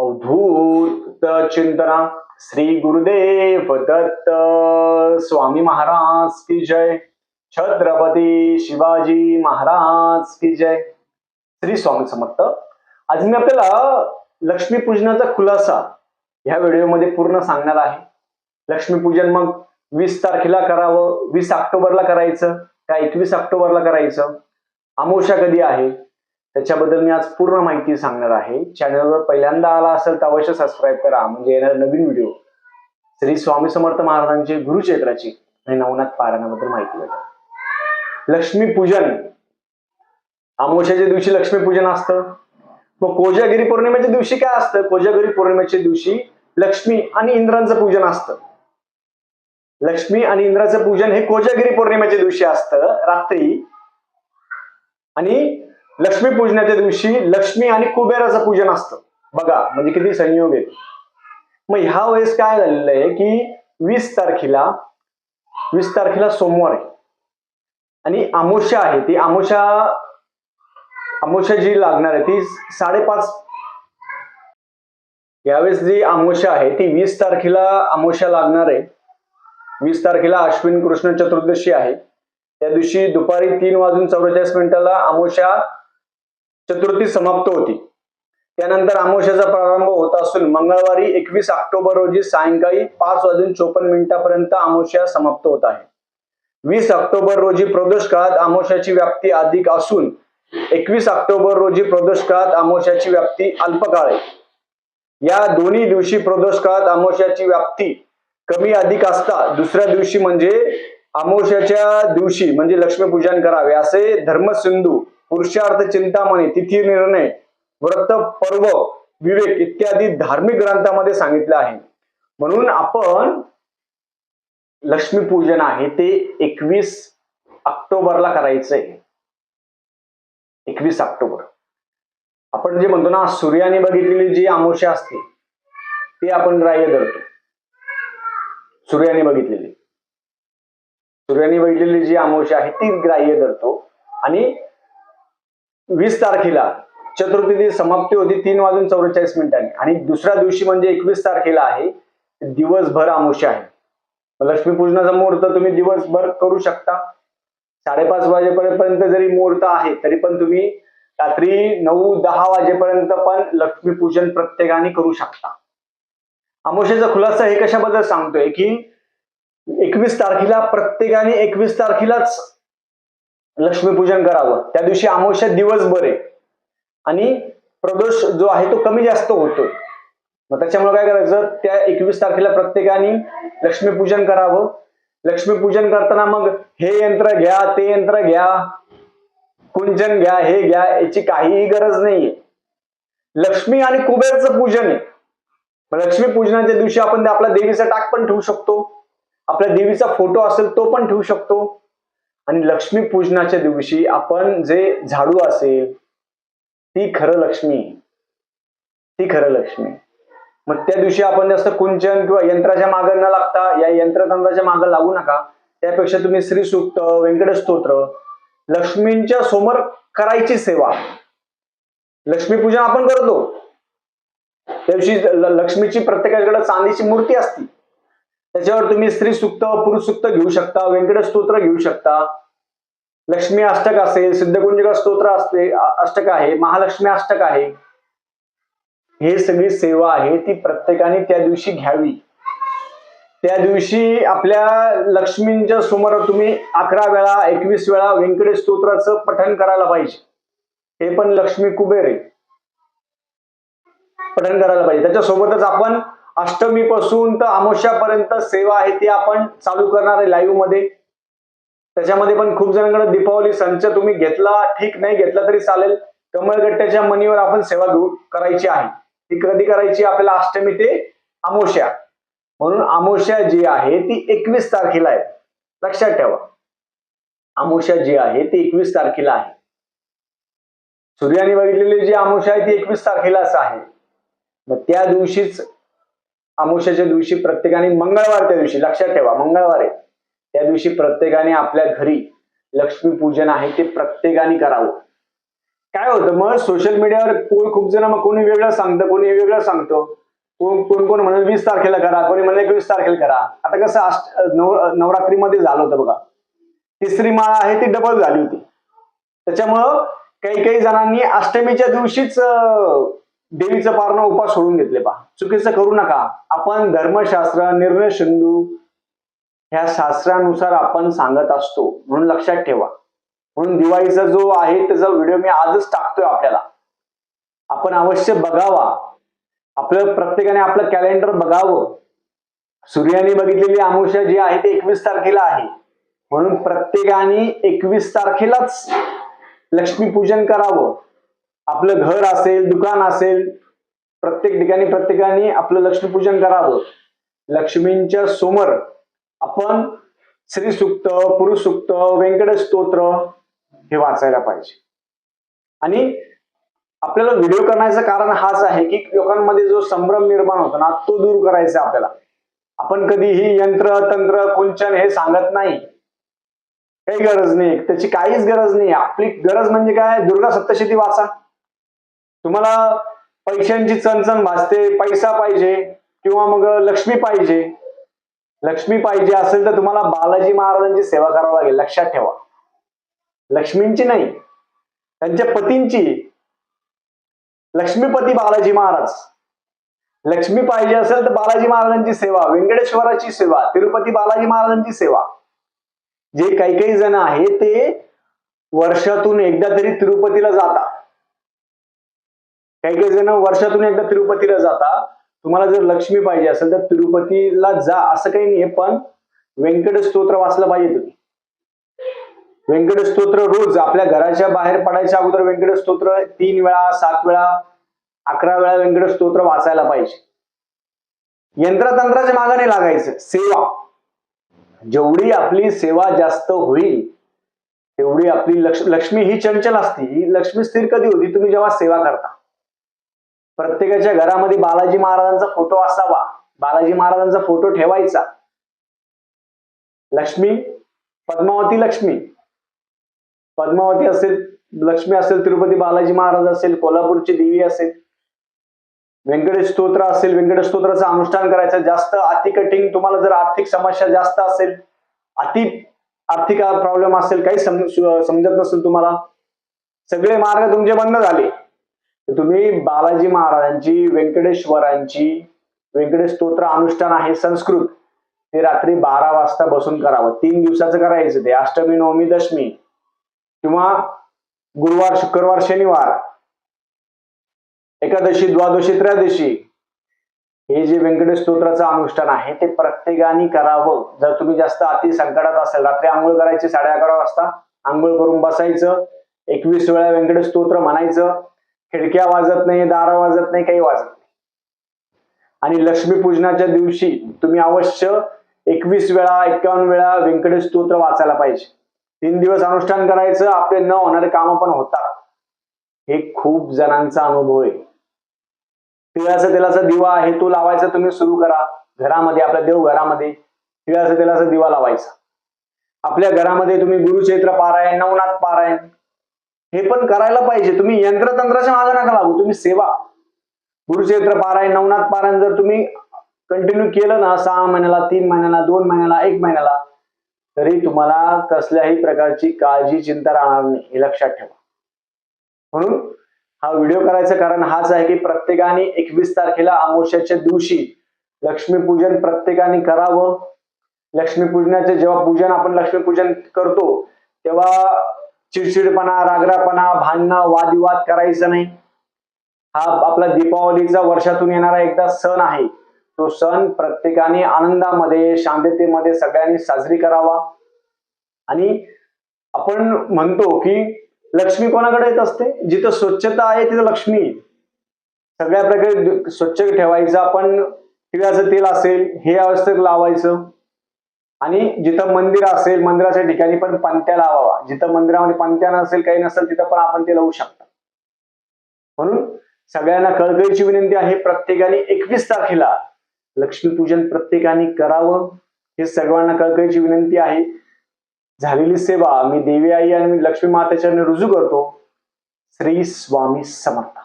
अवधूत चिंतना श्री गुरुदेव दत्त स्वामी महाराज की जय। छत्रपती शिवाजी महाराज की जय। श्री स्वामी समर्थ। आज मी आपल्याला लक्ष्मीपूजनाचा खुलासा ह्या व्हिडिओमध्ये पूर्ण सांगणार आहे. लक्ष्मीपूजन मग वीस तारखेला करावं वीस ऑक्टोबरला करायचं का एकवीस ऑक्टोबरला करायचं? अमावस्या कधी आहे? त्याच्याबद्दल मी आज पूर्ण माहिती सांगणार आहे. चॅनलवर पहिल्यांदा आला असेल तर अवश्य सबस्क्राईब करा. म्हणजे येणार नवीन व्हिडिओ श्री स्वामी समर्थ महाराजांची गुरुक्षेत्राची आणि नवनाथ पारायणाबद्दल माहिती लक्ष्मी लक्ष्मीपूजन अमावस्याच्या दिवशी लक्ष्मीपूजन असतं. मग कोजागिरी पौर्णिमेच्या दिवशी काय असतं? कोजागिरी पौर्णिमेच्या दिवशी लक्ष्मी आणि इंद्रांचं पूजन असतं. लक्ष्मी आणि इंद्राचं पूजन हे कोजागिरी पौर्णिमेच्या दिवशी असतं. रात्री आणि लक्ष्मी पूजनाच्या दिवशी लक्ष्मी आणि कुबेराचं पूजन असतं. बघा म्हणजे किती संयोग येतो मग ह्या वेळेस काय झालेलं आहे की वीस तारखेला वीस तारखेला सोमवार आहे. आणि आमोशा आहे. ती आमोशा आमोशा जी लागणार आहे ती साडेपाच यावेळेस जी आमोशा आहे ती वीस तारखेला आमोशा लागणार आहे. वीस तारखेला अश्विन कृष्ण चतुर्दशी आहे. त्या दिवशी दुपारी तीन वाजून चौवेचाळीस मिनिटाला आमोशा चतुर्थी समाप्त होती. त्यानंतर अमावस्याचा प्रारंभ होत असून मंगळवारी एकवीस ऑक्टोबर रोजी सायंकाळी पाच वाजून चोपन्न मिनिटापर्यंत अमावस्या समाप्त होत आहे. वीस ऑक्टोबर रोजी प्रदोष काळात अमावस्याची व्याप्ती अधिक असून एकवीस ऑक्टोबर रोजी प्रदोष काळात अमावस्याची व्याप्ती अल्पकाळ. आहे या दोन्ही दिवशी प्रदोष काळात अमावस्याची व्याप्ती कमी अधिक असता दुसऱ्या दिवशी म्हणजे अमावस्याच्या दिवशी म्हणजे लक्ष्मीपूजन करावे असे धर्मसिंधू पुरुषार्थ चिंतामणी तिथी निर्णय व्रत पर्व विवेक इत्यादी धार्मिक ग्रंथामध्ये सांगितलं आहे. म्हणून आपण लक्ष्मीपूजन आहे ते एकवीस ऑक्टोबरला करायचंय. एकवीस ऑक्टोबर. आपण जे म्हणतो ना सूर्याने बघितलेली जी अमावस्या असते ती आपण ग्राह्य धरतो. सूर्याने बघितलेली. सूर्याने बघितलेली जी अमावस्या आहे ती ग्राह्य धरतो. आणि वीस तारखेला चतुर्थी समाप्ती होती तीन वाजून चौवेचाळीस मिनिटांनी. आणि दुसऱ्या दिवशी म्हणजे एकवीस तारखेला आहे दिवसभर अमावस्या आहे. लक्ष्मीपूजनाचा मुहूर्त तुम्ही दिवसभर करू शकता. साडेपाच वाजेपर्यंत जरी मुहूर्त आहे तरी पण तुम्ही रात्री नऊ दहा वाजेपर्यंत पण लक्ष्मीपूजन प्रत्येकाने करू शकता. अमावस्याचा खुलासा हे कशाबद्दल सांगतोय की एकवीस तारखेला प्रत्येकाने एकवीस तारखेलाच लक्ष्मीपूजन करावं. त्या दिवशी अमावस्या दिवसभर आहे. आणि प्रदोष जो आहे तो कमी जास्त होतो मग त्याच्यामुळे काय करायचं? त्या एकवीस तारखेला प्रत्येकाने लक्ष्मीपूजन करावं. लक्ष्मीपूजन करताना मग हे यंत्र घ्या ते यंत्र घ्या. कुंजन घ्या हे घ्या याची काहीही गरज नाहीये. लक्ष्मी आणि कुबेरचं पूजन आहे. लक्ष्मी पूजनाच्या दिवशी आपण आपल्या देवीचा टाक पण ठेवू शकतो. आपल्या देवीचा फोटो असेल तो पण ठेवू शकतो. आणि लक्ष्मी पूजनाच्या दिवशी आपण जे झाडू असेल ती खरं लक्ष्मी. ती खरं लक्ष्मी. मग त्या दिवशी आपण जास्त कुंचन किंवा यंत्राच्या मागे न लागता या यंत्रतंत्राच्या मागे लागू नका. त्यापेक्षा तुम्ही श्री सुक्त व्यंकट स्तोत्र लक्ष्मींच्या समोर करायची सेवा. लक्ष्मीपूजन आपण करतो. त्या दिवशी लक्ष्मीची प्रत्येकाकडे चांदीची मूर्ती असती. त्याच्यावर तुम्ही स्त्री सुक्त पुरुष सुक्त घेऊ शकता व्यंकट स्तोत्र घेऊ शकता. लक्ष्मी अष्टक असेल सिद्धकुंजका स्तोत्र असते अष्टक आहे महालक्ष्मी अष्टक आहे. हे सगळी सेवा आहे ती प्रत्येकाने त्या दिवशी घ्यावी. त्या दिवशी आपल्या लक्ष्मींच्या समोर तुम्ही अकरा वेळा एकवीस वेळा व्यंकटेश स्तोत्राचं पठण करायला पाहिजे. हे पण लक्ष्मी कुबेर आहे. पठण करायला पाहिजे. त्याच्यासोबतच आपण अष्टमी पासून तर अमावस्यापर्यंत सेवा आहे ती आपण चालू करणार आहे लाईव्हमध्ये. त्याच्यामध्ये पण खूप जणांकडे दीपावली संच तुम्ही घेतला ठीक नाही घेतला तरी चालेल. कमळगट्ट्याच्या मनीवर आपण सेवा घेऊ करायची आहे. ती कधी करायची? आपल्याला अष्टमी ते अमावस्या. म्हणून अमावस्या जी आहे ती एकवीस तारखेला आहे. लक्षात ठेवा. अमावस्या जी आहे ती एकवीस तारखेला आहे. सूर्याने बघितलेली जी अमावस्या आहे ती एकवीस तारखेलाच आहे. मग त्या दिवशीच अमावस्याच्या दिवशी प्रत्येकाने मंगळवार त्या दिवशी लक्षात ठेवा मंगळवार आहे. त्या दिवशी प्रत्येकाने आपल्या घरी लक्ष्मी पूजन आहे ते प्रत्येकाने करावं. काय होतं मग सोशल मीडियावर कोण खूप जण मग कोणी वेगळं सांगतं कोणी वेगळं सांगतो. कोण कोण कोण म्हणून वीस तारखेला करा कोणी म्हणलं एकवीस तारखेला करा. आता कसं अष्ट नव नवरात्रीमध्ये झालं होतं बघा. तिसरी माळा आहे ती डबल झाली होती. त्याच्यामुळं काही काही जणांनी अष्टमीच्या दिवशीच देवीचं पारणं उपास सोडून घेतले पहा. चुकीचं करू नका. आपण धर्मशास्त्र निर्णय सिंधू ह्या शास्त्रानुसार आपण सांगत असतो. म्हणून लक्षात ठेवा. म्हणून दिवाळीचा जो आहे त्याचा व्हिडिओ मी आजच टाकतोय आपल्याला. आपण अवश्य बघावा. आपलं प्रत्येकाने आपलं कॅलेंडर बघावं. सूर्याने बघितलेली अमावस्या जी आहे ती एकवीस तारखेला आहे. म्हणून प्रत्येकाने एकवीस तारखेलाच लक्ष्मीपूजन करावं. आपलं घर असेल दुकान असेल प्रत्येक ठिकाणी प्रत्येकाने आपलं लक्ष्मीपूजन करावं. लक्ष्मींच्या समोर आपण श्री सुक्त पुरुष सुक्त व्यंकट स्तोत्र हे वाचायला पाहिजे. आणि आपल्याला व्हिडिओ करण्याचं कारण हाच आहे की लोकांमध्ये जो संभ्रम निर्माण होतो ना तो दूर करायचा आपल्याला. आपण कधीही यंत्र तंत्र कुंचन हे सांगत नाही. काही गरज नाही. त्याची काहीच गरज नाही. आपली गरज म्हणजे काय? दुर्गा सप्तशती वाचा. तुम्हाला पैशांची चणचण भासते पैसा पाहिजे किंवा मग लक्ष्मी पाहिजे. लक्ष्मी पाहिजे असेल तर तुम्हाला बालाजी महाराजांची सेवा करावी लागेल लक्षात ठेवा. लक्ष्मींची नाही त्यांच्या पतींची. लक्ष्मीपती बालाजी महाराज. लक्ष्मी पाहिजे असेल तर बालाजी महाराजांची सेवा व्यंकटेश्वराची सेवा तिरुपती बालाजी महाराजांची सेवा. जे काही काही जण आहे ते वर्षातून एकदा तरी तिरुपतीला जातात. काही काही जण वर्षातून एकदा तिरुपतीला जाता तुम्हाला जर लक्ष्मी पाहिजे असेल तर तिरुपतीला जा असं काही नाहीये पण व्यंकट स्तोत्र वाचलं पाहिजे तुम्ही. व्यंकट स्तोत्र रोज आपल्या घराच्या बाहेर पडायच्या अगोदर व्यंकट स्तोत्र तीन वेळा सात वेळा अकरा वेळा व्यंकट स्तोत्र वाचायला पाहिजे. यंत्रतंत्राच्या मागाने लागायचं सेवा. जेवढी आपली सेवा जास्त होईल तेवढी आपली लक्ष लक्ष्मी ही चंचल असते. ही लक्ष्मी स्थिर कधी होती? तुम्ही जेव्हा सेवा करता. प्रत्येकाच्या घरामध्ये बालाजी महाराजांचा फोटो असावा बालाजी महाराजांचा फोटो ठेवायचा. लक्ष्मी पद्मावती लक्ष्मी. पद्मावती असेल लक्ष्मी असेल तिरुपती बालाजी महाराज असेल कोल्हापूरची देवी असेल. व्यंकटेश स्तोत्र असेल व्यंकटेश स्तोत्राचं अनुष्ठान करायचं. जास्त अति कठीण तुम्हाला जर आर्थिक समस्या जास्त असेल अति आर्थिक प्रॉब्लेम असेल काही समजत नसेल तुम्हाला सगळे मार्ग तुमचे बंद झाले. तुम्ही बालाजी महाराजांची व्यंकटेश्वरांची व्यंकटेश स्तोत्र अनुष्ठान आहे संस्कृत ते रात्री बारा वाजता बसून करावं. तीन दिवसाचं करायचं ते. अष्टमी नवमी दशमी किंवा गुरुवार शुक्रवार शनिवार एकादशी द्वादशी त्रयोदशी हे जे व्यंकटेश स्तोत्राचं अनुष्ठान आहे ते प्रत्येकाने करावं. जर तुम्ही जास्त अति संकटात असेल रात्री आंघोळ करायची साडे अकरा वाजता आंघोळ करून बसायचं एकवीस वेळा व्यंकटेश स्तोत्र म्हणायचं खिडक्या वाजत नाही दारा वाजत नाही काही वाजत नाही. आणि लक्ष्मी पूजनाच्या दिवशी तुम्ही अवश्य एकवीस वेळा एक्कावन्न वेळा व्यंकटेश स्तोत्र वाचायला पाहिजे. तीन दिवस अनुष्ठान करायचं आपले न होणारे कामं पण होतात. हे खूप जणांचा अनुभव आहे. तिळाचा तेलाचा दिवा आहे तो लावायचा तुम्ही सुरू करा. घरामध्ये आपल्या देवघरामध्ये तिळाचा तेलाचा दिवा लावायचा. आपल्या घरामध्ये तुम्ही गुरुचैत्र पारायण नवनाथ पारायण हे पण करायला पाहिजे. तुम्ही यंत्रतंत्राच्या मागे नका लागू. तुम्ही सेवा. गुरुक्षेत्र पारायण नवनाथ पारायण जर तुम्ही कंटिन्यू केलं ना सहा महिन्याला तीन महिन्याला दोन महिन्याला एक महिन्याला तरी तुम्हाला कसल्याही प्रकारची काळजी चिंता राहणार नाही. हे लक्षात ठेवा. म्हणून हा व्हिडिओ करायचं कारण हाच आहे की प्रत्येकाने एकवीस तारखेला अमावस्याच्या दिवशी लक्ष्मीपूजन प्रत्येकाने करावं. लक्ष्मीपूजनाचे जेव्हा पूजन आपण लक्ष्मीपूजन करतो तेव्हा चिडचिडपणा रागरापणा भांडणं वादविवाद करायचं नाही. हा आपला दीपावलीचा वर्षातून येणारा एकदा सण आहे. तो सण प्रत्येकाने आनंदामध्ये शांततेमध्ये सगळ्यांनी साजरी करावा. आणि आपण म्हणतो की लक्ष्मी कोणाकडे येत असते? जिथं स्वच्छता आहे तिथं लक्ष्मी सगळ्या प्रकारे स्वच्छ ठेवायचं. आपण तिळाचं तेल असेल हे अवस्थेत लावायचं. आणि जिथं मंदिर असेल मंदिराच्या ठिकाणी पण पंत्या लावावा. जिथं मंदिरामध्ये पंत्या नसेल काही नसेल तिथं पण आपण ते लावू शकतो. म्हणून सगळ्यांना कळकळीची विनंती आहे प्रत्येकाने एकवीस तारखेला लक्ष्मीपूजन प्रत्येकाने करावं. हे सर्वांना कळकळीची विनंती आहे. झालेली सेवा मी देवी आई आणि मी लक्ष्मी मातेच्या रुजू करतो. श्री स्वामी समर्थ.